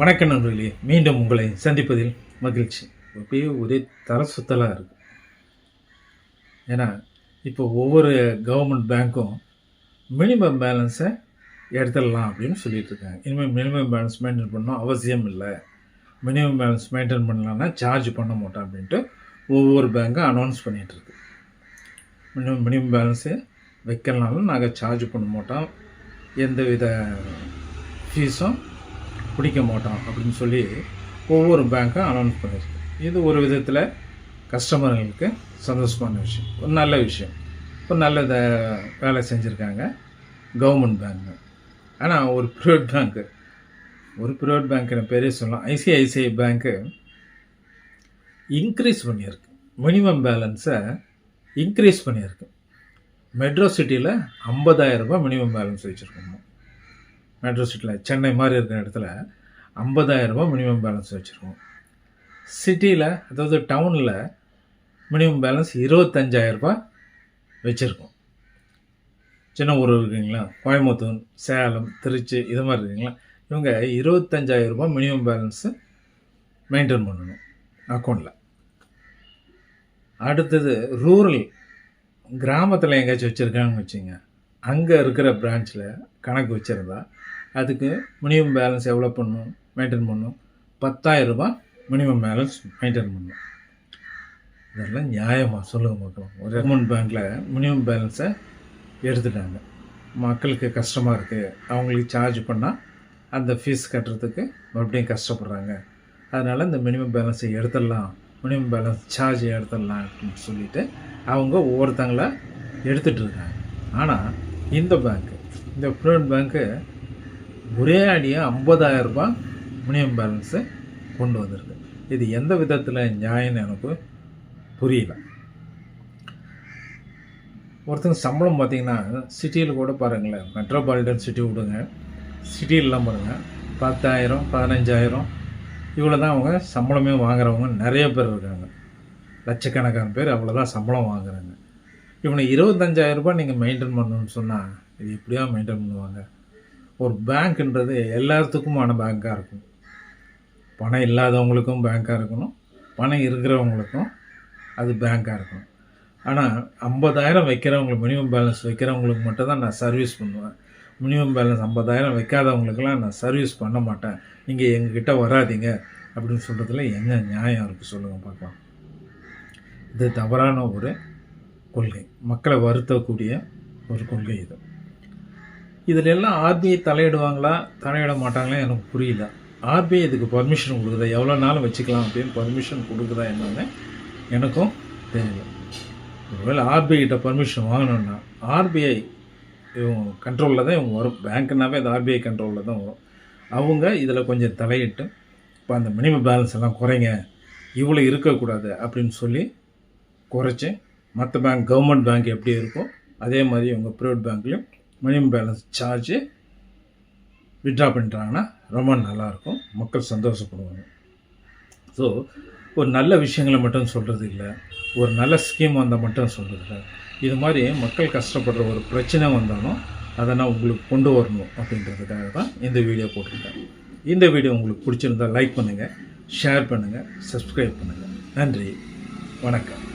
வணக்கம் நண்பர்களே. மீண்டும் உங்களை சந்திப்பதில் மகிழ்ச்சி. அப்படியே ஒரே தர சுத்தலாக இருக்குது ஏன்னா இப்போ ஒவ்வொரு கவர்மெண்ட் பேங்க்கும் மினிமம் பேலன்ஸை எடுத்துடலாம் அப்படின்னு சொல்லிட்டு இருக்காங்க. இனிமேல் மினிமம் பேலன்ஸ் மெயின்டைன் பண்ணணும் அவசியம் இல்லை. மினிமம் பேலன்ஸ் மெயின்டைன் பண்ணலான்னா சார்ஜ் பண்ண மாட்டோம் அப்படின்ட்டு ஒவ்வொரு பேங்க்கும் அனௌன்ஸ் பண்ணிகிட்ருக்கு மினிமம் மினிமம் பேலன்ஸு வைக்கலனாலும் நாங்கள் சார்ஜ் பண்ண மாட்டோம். எந்த வித ஃபீஸும் பிடிக்க மாட்டோம் அப்படின்னு சொல்லி ஒவ்வொரு பேங்க்கும் அனௌன்ஸ் பண்ணியிருக்கு இது ஒரு விதத்தில் கஸ்டமர்களுக்கு சந்தோஷமான விஷயம். ஒரு நல்ல விஷயம். ஒரு நல்ல இத- வேலை செஞ்சுருக்காங்க கவர்மெண்ட் பேங்க்கு ஆனால் ஒரு ப்ரைவேட் பேங்க்கு ஒரு ப்ரைவேட் பேங்க்கு பேரே சொல்லலாம். ஐசிஐசிஐ பேங்க்கு இன்க்ரீஸ் பண்ணியிருக்கு. மினிமம் பேலன்ஸை இன்க்ரீஸ் பண்ணியிருக்கு. மெட்ரோ சிட்டியில் 50000 ரூபாய் மினிமம் பேலன்ஸ் வச்சுருக்கோம். மெட்ரோ சிட்டியில் சென்னை மாதிரி இருக்கிற இடத்துல 50000 ரூபாய் மினிமம் பேலன்ஸ் வச்சுருக்கோம். சிட்டியில் அதாவது டவுனில் மினிமம் பேலன்ஸ் இருபத்தஞ்சாயிரரூபா வச்சுருக்கோம். சின்ன ஊர் இருக்குங்களா? கோயம்புத்தூர் சேலம் திருச்சி இது மாதிரி இருக்குங்களா? இவங்க இருபத்தஞ்சாயிரரூபா மினிமம் பேலன்ஸு மெயின்டைன் பண்ணணும் அக்கௌண்ட்டில் அடுத்தது ரூரல் கிராமத்தில் எங்கேயாச்சும் வச்சுருக்காங்கன்னு வச்சுங்க. அங்கே இருக்கிற பிரான்ச்சில் கணக்கு வச்சுருந்தா அதுக்கு மினிமம் பேலன்ஸ் எவ்வளோ பண்ணணும் மெயின்டைன் பண்ணும் பத்தாயிரம் ரூபாய் மினிமம் பேலன்ஸ் மெயின்டைன் பண்ணும் இதெல்லாம் நியாயமாக சொல்லுங்கள் மக்களும் ஒரு கவர்மெண்ட் பேங்க்கில் மினிமம் பேலன்ஸை எடுத்துட்டாங்க. மக்களுக்கு கஷ்டமாக இருக்குது அவங்களுக்கு சார்ஜ் பண்ணால் அந்த ஃபீஸ் கட்டுறதுக்கு மறுபடியும் கஷ்டப்படுறாங்க. அதனால் இந்த மினிமம் பேலன்ஸை எடுத்துடலாம். மினிமம் பேலன்ஸ் சார்ஜ் எடுத்துடலாம் அப்படின்னு சொல்லிவிட்டு அவங்க ஒவ்வொருத்தங்கள எடுத்துகிட்டு இருக்காங்க. ஆனால் இந்த பேங்க்கு இந்த ப்ரைவேட் பேங்க்கு ஒரே அடியாக 50000 ரூபாய் மினிமம் பேலன்ஸை கொண்டு வந்திருக்கு. இது எந்த விதத்தில் நியாயம்னு எனக்கு புரியல. ஒருத்தங்க சம்பளம் பார்த்தீங்கன்னா சிட்டியில் கூட பாருங்களேன் மெட்ரோபாலிட்டன் சிட்டி விடுங்க சிட்டியிலலாம் பாருங்கள் பத்தாயிரம் பதினஞ்சாயிரம் இவ்வளோ தான் அவங்க சம்பளமே வாங்குறவங்க நிறைய பேர் இருக்காங்க. லட்சக்கணக்கான பேர் அவ்வளோதான் சம்பளம் வாங்குறாங்க. இவனை 25000 ரூபாய் நீங்கள் மெயின்டைன் பண்ணணும்னு சொன்னால் இது எப்படியா மெயின்டைன் பண்ணுவாங்க? ஒரு பேங்க்ன்றது எல்லாத்துக்குமான பேங்க்காக இருக்கும். பணம் இல்லாதவங்களுக்கும் பேங்க்காக இருக்கணும். பணம் இருக்கிறவங்களுக்கும் அது பேங்க்காக இருக்கணும். ஆனால் ஐம்பதாயிரம் வைக்கிறவங்களுக்கு மினிமம் பேலன்ஸ் வைக்கிறவங்களுக்கு மட்டும் தான் நான் சர்வீஸ் பண்ணுவேன். மினிமம் பேலன்ஸ் ஐம்பதாயிரம் வைக்காதவங்களுக்கெல்லாம் நான் சர்வீஸ் பண்ண மாட்டேன். நீங்கள் எங்ககிட்ட வராதீங்க அப்படின்னு சொல்கிறதுல என்ன நியாயம் இருக்குது சொல்லுங்கள் பார்க்கலாம். இது தவறான ஒரு கொள்கை மக்களை வருத்தக்கூடிய ஒரு கொள்கை இது. இதில் எல்லாம் ஆர்பிஐ தலையிடுவாங்களா தலையிட மாட்டாங்களா எனக்கு புரியல. ஆர்பிஐ இதுக்கு பர்மிஷன் கொடுக்குதா எவ்வளோ நாளும் வச்சுக்கலாம் அப்படின்னு பர்மிஷன் கொடுக்குதா என்னன்னு எனக்கும் தெரியல. ஒருவேளை ஆர்பிஐ கிட்ட பர்மிஷன் வாங்கணும்னா ஆர்பிஐ இவங்க கண்ட்ரோலில் தான் இவங்க வரும். பேங்க்னாவே அது ஆர்பிஐ கண்ட்ரோலில் தான் வரும். அவங்க இதில் கொஞ்சம் தலையிட்டு இப்போ அந்த மினிமம் பேலன்ஸ் எல்லாம் குறைங்க இவ்வளோ இருக்கக்கூடாது அப்படின்னு சொல்லி குறைச்சி மற்ற பேங்க் கவர்மெண்ட் பேங்க் எப்படி இருக்கோ அதே மாதிரி உங்கள் ப்ரைவேட் பேங்க்லேயும் மினிமம் பேலன்ஸ் சார்ஜு விட்ரா பண்ணுறாங்கன்னா ரொம்ப நல்லாயிருக்கும் மக்கள் சந்தோஷப்படுவாங்க. ஸோ ஒரு நல்ல விஷயங்களை மட்டும் சொல்கிறது இல்லை. ஒரு நல்ல ஸ்கீம் வந்தால் மட்டும் சொல்கிறது இல்லை. இது மாதிரி மக்கள் கஷ்டப்படுற ஒரு பிரச்சனை வந்தாலும் அதை நான் உங்களுக்கு கொண்டு வரணும் அப்படின்றதுக்காக தான் இந்த வீடியோ போட்டிருக்கேன். இந்த வீடியோ உங்களுக்கு பிடிச்சிருந்தா லைக் பண்ணுங்கள் ஷேர் பண்ணுங்கள் சப்ஸ்கிரைப் பண்ணுங்கள் நன்றி. வணக்கம்.